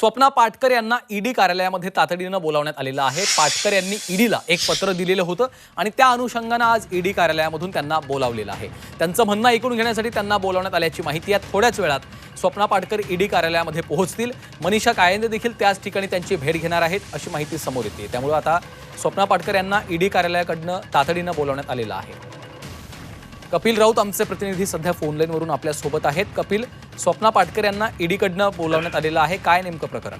स्वप्ना पाटकर यांना ईडी कार्यालयामध्ये तातडीनं बोलावण्यात आलेलं आहे. पाटकर यांनी ईडीला एक पत्र दिलेलं होतं आणि त्या अनुषंगानं आज ईडी कार्यालयामधून त्यांना बोलावलेलं आहे. त्यांचं म्हणणं ऐकून घेण्यासाठी त्यांना बोलावण्यात आल्याची माहिती आहे थोड्याच वेळात स्वप्ना पाटकर ईडी कार्यालयामध्ये पोहोचतील. मनीषा कायंदे देखील त्याच ठिकाणी त्यांची भेट घेणार आहेत अशी माहिती समोर येते. त्यामुळे आता स्वप्ना पाटकर यांना ईडी कार्यालयाकडनं तातडीनं बोलावण्यात आलेलं आहे. कपिल राऊत आमचे प्रतिनिधी सध्या फोनलाईनवरून आपल्यासोबत आहेत. कपिल स्वप्ना पाटकर यांना ईडीकडनं बोलावण्यात आलेलं आहे. काय नेमकं प्रकरण?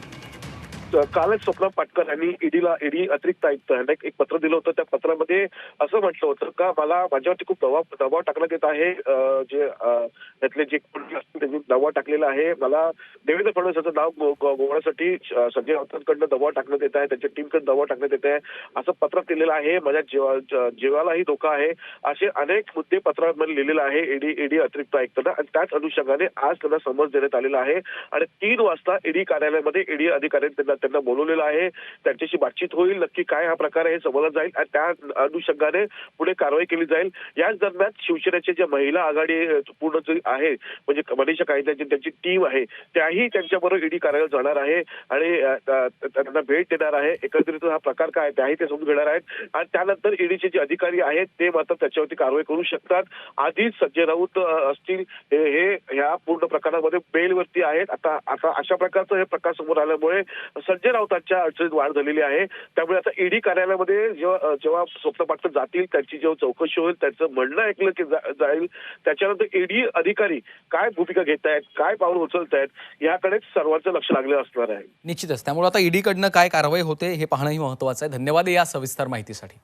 कालच स्वप्ना पाटकर यांनी ईडीला ईडी अतिरिक्त आयुक्त यांना एक पत्र दिलं होतं. त्या पत्रामध्ये असं म्हटलं होतं का मला माझ्यावरती खूप दबाव दबाव टाकण्यात येत आहे. जे त्यातले जे त्यांनी दबाव टाकलेला आहे. मला देवेंद्र फडणवीस यांचं नाव गोवण्यासाठी संजय राऊतांकडनं दबाव टाकण्यात येत आहे. त्यांच्या टीमकडे दबाव टाकण्यात येत आहे. असं पत्र दिलेलं आहे. माझ्या जीवा जीवालाही धोका आहे. असे अनेक मुद्दे पत्रामध्ये लिहिलेले आहे ईडी ईडी अतिरिक्त आयुक्तांना. आणि त्याच अनुषंगाने आज त्यांना समज देण्यात आलेला आहे. आणि तीन वाजता ईडी कार्यालयामध्ये ईडी अधिकाऱ्यांनी त्यांना त्यांना बोलवलेलं आहे. त्यांच्याशी बातचीत होईल. नक्की काय हा प्रकार आहे हे समजला जाईल आणि त्या अनुषंगाने पुढे कारवाई केली जाईल. याच दरम्यान शिवसेनेच्या ज्या महिला आघाडी पूर्ण जी आहे म्हणजे मनीषा कायद्याची त्यांची टीम आहे त्याही त्यांच्याबरोबर ईडी कार्यालयात जाणार आहे आणि त्यांना भेट देणार आहे. एकत्रित हा प्रकार काय त्याही ते समजून घेणार आहेत. आणि त्यानंतर ईडीचे जे अधिकारी आहेत ते मात्र त्याच्यावरती कारवाई करू शकतात. आधीच संजय राऊत असतील हे हे ह्या पूर्ण प्रकारामध्ये बेलवरती आहेत. आता आता अशा प्रकारचं हे प्रकार समोर आल्यामुळे संजय राऊतांच्या अडचणीत वाढ झालेली आहे. त्यामुळे आता ईडी कार्यालयामध्ये जेव्हा जेव्हा स्वप्न पाटकर जातील त्यांची जेव्हा चौकशी होईल त्यांचं म्हणणं ऐकलं की जाईल. त्याच्यानंतर ईडी अधिकारी काय भूमिका घेत आहेत काय पाऊल उचलत आहेत याकडे सर्वांचं लक्ष लागलं असणार आहे. निश्चितच. त्यामुळे आता ईडीकडनं काय कारवाई होते हे पाहणंही महत्वाचं आहे. धन्यवाद या सविस्तर माहितीसाठी.